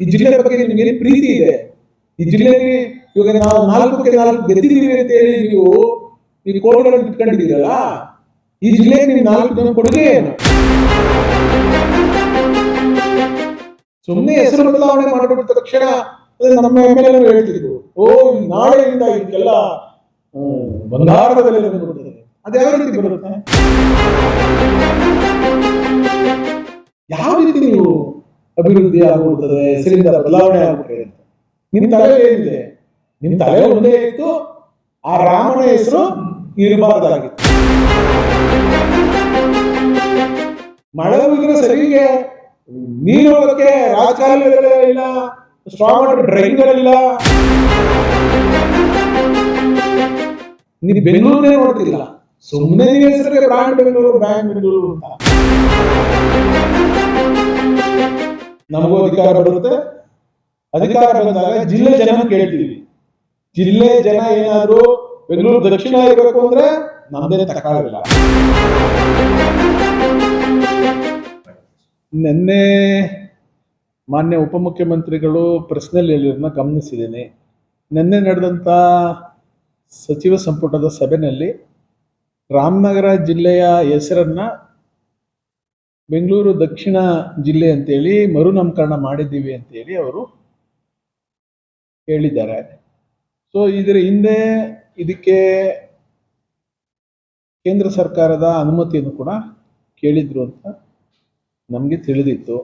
ಈ ಜಿಲ್ಲೆ ಬಗ್ಗೆ ನಿಮ್ಗೆ ಪ್ರೀತಿ ಇದೆ? ಈ ಜಿಲ್ಲೆಯಲ್ಲಿ ಇವಾಗ ನಾವು ನಾಲ್ಕಕ್ಕೆ ನಾಲ್ಕು ಗೆದ್ದಿದ್ದೀವಿ ಅಂತ ಹೇಳಿ ನೀವು ನೀವು ಕೋರ್ಟ್ಗಳನ್ನು ಇಟ್ಕೊಂಡಿದ್ದೀರಲ್ಲ ಈ ಜಿಲ್ಲೆಗೆ ನೀವು ನಾಲ್ಕು ಜನ ಕೊಡುಗೆ ಸುಮ್ಮನೆ ಹೆಸರು ಬದಲಾವಣೆ ಮಾಡಿಬಿಟ್ಟ ತಕ್ಷಣ ನಮ್ಮ ಮೇಲೆ ಎಲ್ ಹೇಳ್ತಿದ್ರು, ಓ ನಾಳೆಯಿಂದ ಇದಕ್ಕೆಲ್ಲ ಬಂಗಾರದ ಬೆಲೆ ಯಾವ ರೀತಿ ಬರುತ್ತೆ? ಯಾವ ರೀತಿ ನೀವು ಅಭಿವೃದ್ಧಿ ಆಗ್ಬಿಡ್ತದೆ ಹೆಸರಿಂದ ಬದಲಾವಣೆ ಆಗ್ಬಿಟ್ಟಿದೆ ಅಂತ. ನಿಮ್ ತಲೆ ಏನಿದೆ? ನಿಮ್ ತಲೆ ಒಂದೇ ಇತ್ತು, ಆ ರಾಮನ ಹೆಸರು ಇರಬಾರ್ದಾಗಿತ್ತು. ಮಳೆ ಹೋಗಿದ್ರೆ ಸರಿಗೆ ನೀರು ಹೋಗಕ್ಕೆ ರಾಜಕಾಲುವೆಗಳಿಲ್ಲ ಸ್ಟ್ರಾಂಗ್ ವಾಟರ್ ಡ್ರೈನ್ಗಳಿಲ್ಲ ನೀವು ಬೆಂಗಳೂರನ್ನೇ ನೋಡ್ತಿಲ್ಲ ಸುಮ್ಮನೆ ಹೆಸರಿಗೆ ಬ್ರ್ಯಾಂಡ್ ಬೆಂಗಳೂರು ಬ್ರ್ಯಾಂಡ್ ಬೆಂಗಳೂರು ಅಂತ. ನಮಗೂ ಅಧಿಕಾರ ಬರುತ್ತೆ. ಅಧಿಕಾರ ಬಂದಾಗ ಜಿಲ್ಲೆ ಜನ ಕೇಳ್ತೀವಿ. ಜಿಲ್ಲೆ ಜನ ಏನಾದ್ರು ಬೆಂಗಳೂರು ದಕ್ಷಿಣ ಇರಬೇಕು ಅಂದ್ರೆ ನಮ್ದೇ ತಕ್ಕಾಗಲ್ಲ ನಿನ್ನೆ ಮಾನ್ಯ ಉಪಮುಖ್ಯಮಂತ್ರಿಗಳು ಪ್ರಶ್ನೆಯಲ್ಲಿ ಹೇಳಿರೋದನ್ನ ಗಮನಿಸಿದ್ದೀನಿ. ನಿನ್ನೆ ನಡೆದಂಥ ಸಚಿವ ಸಂಪುಟದ ಸಭೆಯಲ್ಲಿ ರಾಮನಗರ ಜಿಲ್ಲೆಯ ಹೆಸರನ್ನ ಬೆಂಗಳೂರು ದಕ್ಷಿಣ ಜಿಲ್ಲೆ ಅಂತೇಳಿ ಮರುನಾಮಕರಣ ಮಾಡಿದ್ದೀವಿ ಅಂತೇಳಿ ಅವರು ಹೇಳಿದ್ದಾರೆ. ಸೊ ಇದರ ಹಿಂದೆ ಇದಕ್ಕೆ ಕೇಂದ್ರ ಸರ್ಕಾರದ ಅನುಮತಿಯನ್ನು ಕೂಡ ಕೇಳಿದ್ರು ಅಂತ ನಮಗೆ ತಿಳಿದಿತ್ತು.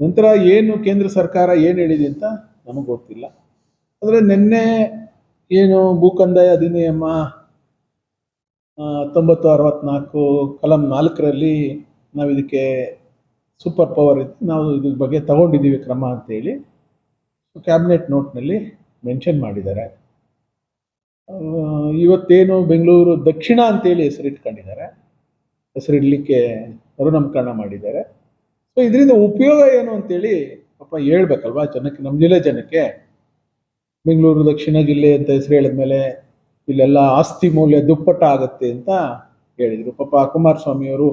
ನಂತರ ಏನು ಕೇಂದ್ರ ಸರ್ಕಾರ ಏನು ಹೇಳಿದೆ ಅಂತ ನಮಗೆ ಗೊತ್ತಿಲ್ಲ. ಆದರೆ ನಿನ್ನೆ ಏನು ಭೂಕಂದಾಯ ಅಧಿನಿಯಮ ಹತ್ತೊಂಬತ್ತು ಅರವತ್ನಾಲ್ಕು, ಕಲಂ ನಾಲ್ಕರಲ್ಲಿ ನಾವು ಇದಕ್ಕೆ ಸೂಪರ್ ಪವರ್ ಇತ್ತು. ನಾವು ಇದ್ರ ಬಗ್ಗೆ ತಗೊಂಡಿದ್ದೀವಿ ಕ್ರಮ ಅಂತೇಳಿ. ಕ್ಯಾಬಿನೆಟ್ ನೋಟ್ನಲ್ಲಿ ಮೆನ್ಷನ್ ಮಾಡಿದ್ದಾರೆ. ಇವತ್ತೇನು ಬೆಂಗಳೂರು ದಕ್ಷಿಣ ಅಂತೇಳಿ ಹೆಸರಿಟ್ಕೊಂಡಿದ್ದಾರೆ ಹೆಸರಿಡಲಿಕ್ಕೆ ಮರುನಾಮಕರಣ ಮಾಡಿದ್ದಾರೆ. ಸೊ ಇದರಿಂದ ಉಪಯೋಗ ಏನು ಅಂತೇಳಿ ಪಾಪ ಹೇಳ್ಬೇಕಲ್ವಾ? ಜನಕ್ಕೆ, ನಮ್ಮ ಜಿಲ್ಲೆ ಜನಕ್ಕೆ. ಬೆಂಗಳೂರು ದಕ್ಷಿಣ ಜಿಲ್ಲೆ ಅಂತ ಹೆಸರು ಹೇಳಿದ್ಮೇಲೆ ಇಲ್ಲೆಲ್ಲ ಆಸ್ತಿ ಮೌಲ್ಯ ದುಪ್ಪಟ್ಟ ಆಗುತ್ತೆ ಅಂತ ಹೇಳಿದರು. ಪಾಪ ಕುಮಾರಸ್ವಾಮಿಯವರು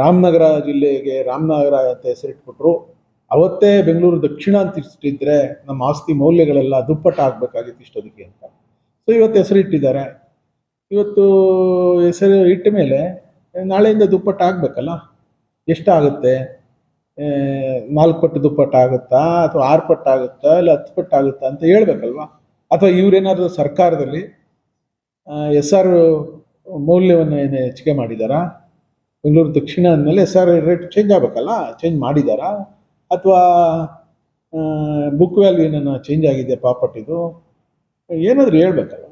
ರಾಮನಗರ ಜಿಲ್ಲೆಗೆ ರಾಮನಗರ ಅಂತ ಹೆಸರಿಟ್ಬಿಟ್ರು. ಅವತ್ತೇ ಬೆಂಗಳೂರು ದಕ್ಷಿಣ ಅಂತ ಇಷ್ಟಿದ್ರೆ ನಮ್ಮ ಆಸ್ತಿ ಮೌಲ್ಯಗಳೆಲ್ಲ ದುಪ್ಪಟ್ಟ ಆಗಬೇಕಾಗಿತ್ತು ಇಷ್ಟೊದಕ್ಕೆ ಅಂತ. ಸೊ ಇವತ್ತು ಹೆಸರಿಟ್ಟಿದ್ದಾರೆ. ಇವತ್ತು ಹೆಸರು ಇಟ್ಟ ಮೇಲೆ, ನಾಳೆಯಿಂದ ದುಪ್ಪಟ್ಟ ಆಗಬೇಕಲ್ಲ? ಎಷ್ಟಾಗುತ್ತೆ? ನಾಲ್ಕು ಪಟ್ಟು ದುಪ್ಪಟ್ಟ ಆಗುತ್ತಾ? ಅಥವಾ ಆರು ಪಟ್ಟು ಆಗುತ್ತಾ? ಇಲ್ಲ ಹತ್ತು ಪಟ್ಟು ಆಗುತ್ತಾ ಅಂತ ಹೇಳ್ಬೇಕಲ್ವಾ? ಅಥವಾ ಇವರೇನಾದರೂ ಸರ್ಕಾರದಲ್ಲಿ ಎಸ್ ಆರ್ ಮೌಲ್ಯವನ್ನು ಏನು ಹೆಚ್ಚಿಗೆ ಮಾಡಿದಾರಾ? ಬೆಂಗಳೂರು ದಕ್ಷಿಣ ಅಂದಮೇಲೆ ಸರ್ ರೇಟ್ ಚೇಂಜ್ ಆಗಬೇಕಲ್ಲ? ಚೇಂಜ್ ಮಾಡಿದ್ದಾರಾ ಅಥವಾ ಬುಕ್ ವ್ಯಾಲ್ಯೂ ಏನನ್ನ ಚೇಂಜ್ ಆಗಿದೆ ಪ್ರಾಪರ್ಟಿದು ಏನಾದರೂ ಹೇಳ್ಬೇಕಲ್ಲ.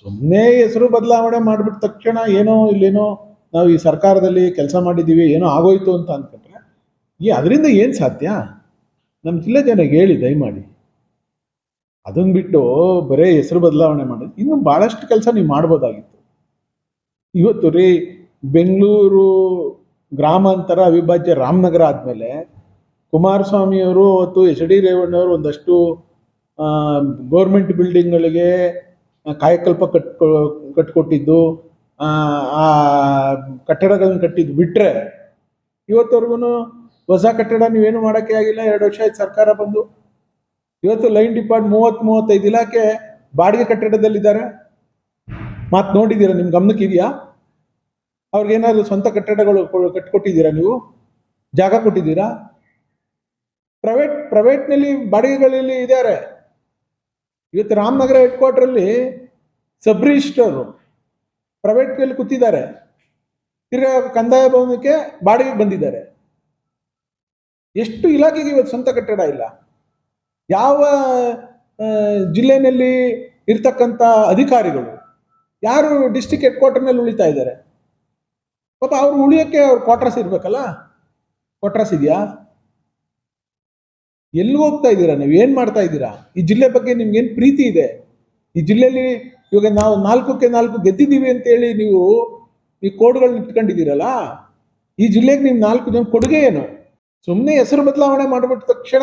ಸುಮ್ಮನೆ ಹೆಸರು ಬದಲಾವಣೆ ಮಾಡಿಬಿಟ್ಟ ತಕ್ಷಣ ಏನೋ ಇಲ್ಲೇನೋ ನಾವು ಈ ಸರ್ಕಾರದಲ್ಲಿ ಕೆಲಸ ಮಾಡಿದ್ದೀವಿ, ಏನೋ ಆಗೋಯ್ತು ಅಂತ ಅಂದ್ಕೊಂಡ್ರೆ ಈ ಅದರಿಂದ ಏನು ಸಾಧ್ಯ? ನಮ್ಮ ಜಿಲ್ಲೆ ಜನಕ್ಕೆ ಹೇಳಿ, ದಯಮಾಡಿ. ಅದನ್ನು ಬಿಟ್ಟು ಬರೇ ಹೆಸರು ಬದಲಾವಣೆ ಮಾಡೋದು ಇನ್ನೂ ಭಾಳಷ್ಟು ಕೆಲಸ ನೀವು ಮಾಡ್ಬೋದಾಗಿತ್ತು. ಇವತ್ತು ರೀ ಬೆಂಗಳೂರು ಗ್ರಾಮಾಂತರ ಅವಿಭಾಜ್ಯ ರಾಮನಗರ ಆದಮೇಲೆ ಕುಮಾರಸ್ವಾಮಿಯವರು ಮತ್ತು ಎಚ್ ಡಿ ರೇವಣ್ಣವರು ಒಂದಷ್ಟು ಗೌರ್ಮೆಂಟ್ ಬಿಲ್ಡಿಂಗ್ಗಳಿಗೆ ಕಾಯಕಲ್ಪ ಕಟ್ಕೊ, ಕಟ್ಕೊಟ್ಟಿದ್ದು, ಆ ಕಟ್ಟಡಗಳನ್ನು ಕಟ್ಟಿದ್ದು ಬಿಟ್ಟರೆ ಇವತ್ತವರೆಗೂ ಹೊಸ ಕಟ್ಟಡ ನೀವೇನು ಮಾಡೋಕ್ಕೆ ಆಗಿಲ್ಲ, ಎರಡು ವರ್ಷ ಆಯ್ತು ಸರ್ಕಾರ ಬಂದು. ಇವತ್ತು ಲೈನ್ ಡಿಪಾರ್ಟ್ ಮೂವತ್ತು, ಮೂವತ್ತೈದು ಇಲಾಖೆ ಬಾಡಿಗೆ ಕಟ್ಟಡದಲ್ಲಿದ್ದಾರೆ. ಮಾತು ನೋಡಿದ್ದೀರಾ ನಿಮ್ಮ ಗಮನಕ್ಕೆ ಇದೆಯಾ ಅವ್ರಿಗೇನಾದ್ರು ಸ್ವಂತ ಕಟ್ಟಡಗಳು ಕಟ್ಕೊಟ್ಟಿದ್ದೀರಾ ನೀವು? ಜಾಗ ಕೊಟ್ಟಿದ್ದೀರಾ? ಪ್ರೈವೇಟ್, ಪ್ರೈವೇಟ್ನಲ್ಲಿ ಬಾಡಿಗೆಗಳಲ್ಲಿ ಇದ್ದಾರೆ. ಇವತ್ತು ರಾಮನಗರ ಹೆಡ್ ಕ್ವಾರ್ಟ್ರಲ್ಲಿ ಸಬ್ ರಿಜಿಸ್ಟರು ಪ್ರೈವೇಟ್ನಲ್ಲಿ ಕೂತಿದ್ದಾರೆ. ತಿರ್ಗಾ ಕಂದಾಯ ಭವನಕ್ಕೆ ಬಾಡಿಗೆಗೆ ಬಂದಿದ್ದಾರೆ. ಎಷ್ಟು ಇಲಾಖೆಗೆ ಇವತ್ತು ಸ್ವಂತ ಕಟ್ಟಡ ಇಲ್ಲ? ಯಾವ ಜಿಲ್ಲೆನಲ್ಲಿ ಇರ್ತಕ್ಕಂಥ ಅಧಿಕಾರಿಗಳು? ಯಾರು ಡಿಸ್ಟಿಕ್ ಹೆಡ್ ಕ್ವಾರ್ಟರ್ನಲ್ಲಿ ಉಳಿತಾ ಇದ್ದಾರೆ? ಪಾಪ ಅವ್ರು ಉಳಿಯೋಕ್ಕೆ ಅವ್ರ ಕ್ವಾರ್ಟರ್ಸ್ ಇರ್ಬೇಕಲ್ಲ? ಕ್ವಾರ್ಟರ್ಸ್ ಇದೆಯಾ? ಎಲ್ಲಿ ಹೋಗ್ತಾ ಇದ್ದೀರಾ ನೀವು? ಏನು ಮಾಡ್ತಾ ಇದ್ದೀರಾ? ಈ ಜಿಲ್ಲೆ ಬಗ್ಗೆ ನಿಮ್ಗೇನು ಪ್ರೀತಿ ಇದೆ? ಈ ಜಿಲ್ಲೆಯಲ್ಲಿ ಇವಾಗ ನಾವು ನಾಲ್ಕಕ್ಕೆ ನಾಲ್ಕು ಗೆದ್ದಿದ್ದೀವಿ ಅಂತೇಳಿ ನೀವು ಈ ಕೋಡ್ಗಳನ್ನ ಇಟ್ಕೊಂಡಿದ್ದೀರಲ್ಲ? ಈ ಜಿಲ್ಲೆಗೆ ನೀವು ನಾಲ್ಕು ಜನ ಕೊಡುಗೆ ಏನು? ಸುಮ್ಮನೆ ಹೆಸರು ಬದಲಾವಣೆ ಮಾಡಿಬಿಟ್ಟ ತಕ್ಷಣ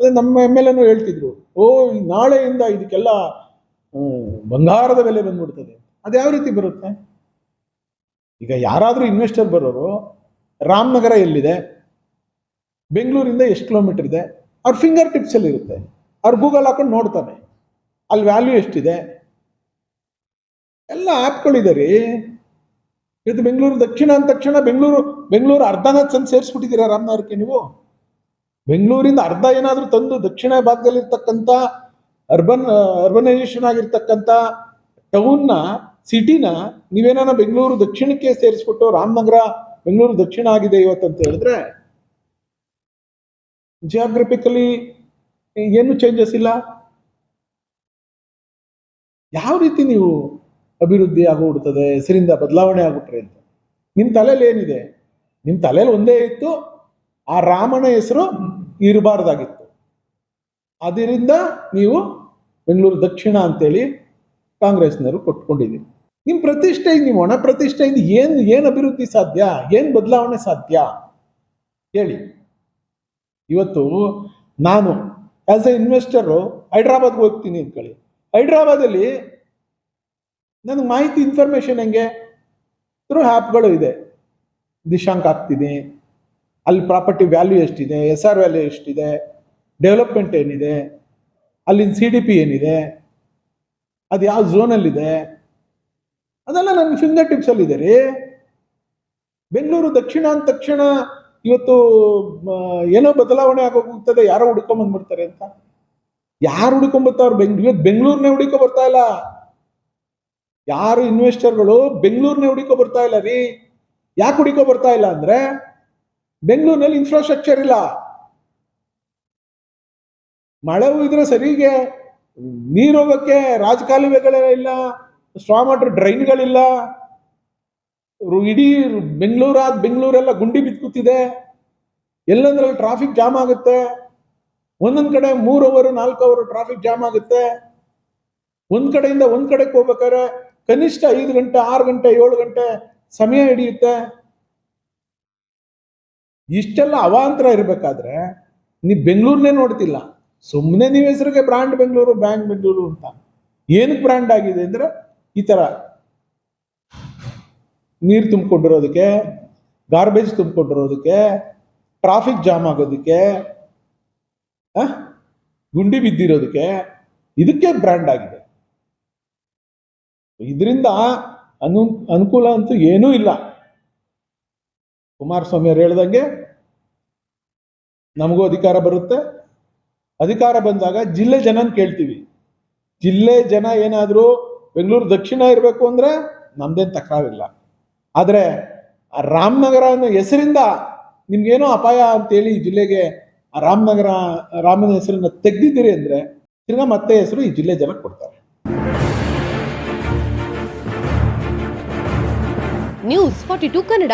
ಅದೇ ನಮ್ಮ ಎಂ ಎಲ್ ಎನು ಹೇಳ್ತಿದ್ರು, ಓ ನಾಳೆಯಿಂದ ಇದಕ್ಕೆಲ್ಲ ಬಂಗಾರದ ಬೆಲೆ ಬಂದ್ಬಿಡ್ತದೆ. ಅದು ಯಾವ ರೀತಿ ಬರುತ್ತೆ? ಈಗ ಯಾರಾದರೂ ಇನ್ವೆಸ್ಟರ್ ಬರೋರು ರಾಮನಗರ ಎಲ್ಲಿದೆ? ಬೆಂಗಳೂರಿಂದ ಎಷ್ಟು ಕಿಲೋಮೀಟರ್ ಇದೆ? ಅವ್ರ ಫಿಂಗರ್ ಟಿಪ್ಸಲ್ಲಿ ಇರುತ್ತೆ. ಅವ್ರು ಗೂಗಲ್ ಹಾಕೊಂಡು ನೋಡ್ತಾನೆ ಅಲ್ಲಿ ವ್ಯಾಲ್ಯೂ ಎಷ್ಟಿದೆ? ಎಲ್ಲ ಆ್ಯಪ್ಗಳಿದೆ ರೀ. ಇದು ಬೆಂಗಳೂರು ದಕ್ಷಿಣ ಅಂದ ತಕ್ಷಣ ಬೆಂಗಳೂರು ಬೆಂಗಳೂರು ಅರ್ಧನ ತಂದು ಸೇರಿಸ್ಬಿಟ್ಟಿದ್ದೀರಾ ರಾಮನಗರಕ್ಕೆ ನೀವು? ಬೆಂಗಳೂರಿಂದ ಅರ್ಧ ಏನಾದರೂ ತಂದು ದಕ್ಷಿಣ ಭಾಗದಲ್ಲಿರ್ತಕ್ಕಂಥ ಅರ್ಬನ್ ಅರ್ಬನೈಸೇಷನ್ ಆಗಿರ್ತಕ್ಕಂಥ ಟೌನ್ನ ಸಿಟಿನ ನೀವೇನಾನ ಬೆಂಗಳೂರು ದಕ್ಷಿಣಕ್ಕೆ ಸೇರಿಸ್ಬಿಟ್ಟು ರಾಮನಗರ ಬೆಂಗಳೂರು ದಕ್ಷಿಣ ಆಗಿದೆ ಇವತ್ತು ಅಂತ ಹೇಳಿದ್ರೆ ಜಿಯಾಗ್ರಫಿಕಲಿ ಏನು ಚೇಂಜಸ್ ಇಲ್ಲ? ಯಾವ ರೀತಿ ನೀವು ಅಭಿವೃದ್ಧಿ ಆಗೋಗ್ಬಿಡ್ತದೆ, ಹೆಸರಿಂದ ಬದಲಾವಣೆ ಆಗ್ಬಿಟ್ರೆ ಅಂತ? ನಿಮ್ಮ ತಲೆಯಲ್ಲಿ ಏನಿದೆ? ನಿಮ್ಮ ತಲೆಯಲ್ಲಿ ಒಂದೇ ಇತ್ತು, ಆ ರಾಮನ ಹೆಸರು ಇರಬಾರ್ದಾಗಿತ್ತು. ಅದರಿಂದ ನೀವು ಬೆಂಗಳೂರು ದಕ್ಷಿಣ ಅಂತೇಳಿ ಕಾಂಗ್ರೆಸ್ನವರು ಕೊಟ್ಕೊಂಡಿದ್ದೀರಿ ನಿಮ್ಮ ಪ್ರತಿಷ್ಠೆಯಿಂದ ನಿಮ್ಮ ಒಣ ಪ್ರತಿಷ್ಠೆಯಿಂದ ಏನು ಏನು ಅಭಿವೃದ್ಧಿ ಸಾಧ್ಯ? ಏನು ಬದಲಾವಣೆ ಸಾಧ್ಯ? ಹೇಳಿ. ಇವತ್ತು ನಾನು ಆ್ಯಸ್ ಎ ಇನ್ವೆಸ್ಟರು ಹೈದ್ರಾಬಾದ್ಗೆ ಹೋಗ್ತೀನಿ ಅಂದ್ಕೊಳ್ಳಿ ಹೈದ್ರಾಬಾದಲ್ಲಿ ನನಗೆ ಮಾಹಿತಿ ಇನ್ಫಾರ್ಮೇಷನ್ ಹೆಂಗೆ? ಥ್ರೂ ಆ್ಯಪ್ಗಳು ಇದೆ. ದಿಶಾಂಕ್ ಹಾಕ್ತೀನಿ. ಅಲ್ಲಿ ಪ್ರಾಪರ್ಟಿ ವ್ಯಾಲ್ಯೂ ಎಷ್ಟಿದೆ? ಎಸ್ ಆರ್ ವ್ಯಾಲ್ಯೂ ಎಷ್ಟಿದೆ? ಡೆವಲಪ್ಮೆಂಟ್ ಏನಿದೆ? ಅಲ್ಲಿನ ಸಿ ಡಿ ಪಿ ಏನಿದೆ? ಅದು ಯಾವ ಝೋನಲ್ಲಿದೆ ಅದೆಲ್ಲ ನನ್ನ ಫಿಂಗರ್ ಟಿಪ್ಸಲ್ಲಿದೆ ರೀ. ಬೆಂಗಳೂರು ದಕ್ಷಿಣ ಅಂದ ತಕ್ಷಣ ಇವತ್ತು ಏನೋ ಬದಲಾವಣೆ ಆಗೋಗ್ತದೆ, ಯಾರೋ ಹುಡ್ಕೊಂಬಂದ್ಬಿಡ್ತಾರೆ ಅಂತ. ಯಾರು ಹುಡ್ಕೊಂಬರ್ತಾರೆ ಬೆಂಗ್ ಇವತ್ತು ಬೆಂಗಳೂರನ್ನೇ ಹುಡುಕೋ ಬರ್ತಾ ಇಲ್ಲ. ಯಾರು ಇನ್ವೆಸ್ಟರ್ಗಳು ಬೆಂಗಳೂರನ್ನೇ ಹುಡುಕೋ ಬರ್ತಾ ಇಲ್ಲ ರೀ. ಯಾಕೆ ಹುಡುಕೋ ಬರ್ತಾ ಇಲ್ಲ ಅಂದ್ರೆ, ಬೆಂಗಳೂರಿನಲ್ಲಿ ಇನ್ಫ್ರಾಸ್ಟ್ರಕ್ಚರ್ ಇಲ್ಲ. ಮಳೆ ಇದ್ರೆ ಸರಿಗೆ, ನೀರು ಹೋಗಕ್ಕೆ ರಾಜಕಾಲುವೆಗಳೇ ಇಲ್ಲ. ಸ್ಟ್ರಾಂಗ್ ವಾಟರ್ ಡ್ರೈನ್ಗಳಿಲ್ಲ. ಇಡೀ ಬೆಂಗಳೂರಾದ ಬೆಂಗಳೂರೆಲ್ಲ ಗುಂಡಿ ಬಿತ್ಕೂತಿದೆ ಎಲ್ಲಂದ್ರಲ್ಲಿ ಟ್ರಾಫಿಕ್ ಜಾಮ್ ಆಗುತ್ತೆ. ಒಂದೊಂದು ಕಡೆ ಮೂರು ಅವರ್ ನಾಲ್ಕು ಅವರ್ ಟ್ರಾಫಿಕ್ ಜಾಮ್ ಆಗುತ್ತೆ. ಒಂದು ಕಡೆಯಿಂದ ಒಂದು ಕಡೆಗೆ ಹೋಗ್ಬೇಕಾದ್ರೆ ಕನಿಷ್ಠ ಐದು ಗಂಟೆ, ಆರು ಗಂಟೆ, ಏಳು ಗಂಟೆ ಸಮಯ ಹಿಡಿಯುತ್ತೆ. ಇಷ್ಟೆಲ್ಲ ಅವಾಂತರ ಇರಬೇಕಾದ್ರೆ ನೀವು ಬೆಂಗಳೂರನ್ನೇ ನೋಡ್ತಿಲ್ಲ. ಸುಮ್ಮನೆ ನೀವು ಹೆಸರಿಗೆ ಬ್ರ್ಯಾಂಡ್ ಬೆಂಗಳೂರು, ಬ್ಯಾಂಕ್ ಬೆಂಗಳೂರು ಅಂತ. ಏನಕ್ಕೆ ಬ್ರ್ಯಾಂಡ್ ಆಗಿದೆ ಅಂದ್ರೆ ಈ ಥರ ನೀರು ತುಂಬಿಕೊಂಡಿರೋದಕ್ಕೆ ಗಾರ್ಬೇಜ್ ತುಂಬಿಕೊಂಡಿರೋದಕ್ಕೆ ಟ್ರಾಫಿಕ್ ಜಾಮ್ ಆಗೋದಕ್ಕೆ? ಗುಂಡಿ ಬಿದ್ದಿರೋದಕ್ಕೆ ಇದಕ್ಕೆ ಬ್ರ್ಯಾಂಡ್ ಆಗಿದೆ. ಇದರಿಂದ ಅನು, ಅನುಕೂಲ ಅಂತೂ ಏನೂ ಇಲ್ಲ. ಕುಮಾರಸ್ವಾಮಿ ಅವ್ರು ಹೇಳ್ದಂಗೆ ನಮಗೂ ಅಧಿಕಾರ ಬರುತ್ತೆ. ಅಧಿಕಾರ ಬಂದಾಗ ಜಿಲ್ಲೆ ಜನನ ಕೇಳ್ತೀವಿ. ಜಿಲ್ಲೆ ಜನ ಏನಾದರೂ ಬೆಂಗಳೂರು ದಕ್ಷಿಣ ಇರಬೇಕು ಅಂದರೆ ನಮ್ದೇನು ತಕರಾರಿಲ್ಲ. ಆದರೆ ರಾಮನಗರ ಅನ್ನೋ ಹೆಸರಿಂದ ನಿಮ್ಗೇನೋ ಅಪಾಯ ಅಂತೇಳಿ ಈ ಜಿಲ್ಲೆಗೆ ರಾಮನಗರ, ರಾಮನ ಹೆಸರನ್ನ ತೆಗ್ದಿದ್ದೀರಿ ಅಂದರೆ ತಿರ್ಗಾ ಮತ್ತೆ ಹೆಸರು ಈ ಜಿಲ್ಲೆ ಜನ ಕೊಡ್ತಾರೆ. News forty to Kannada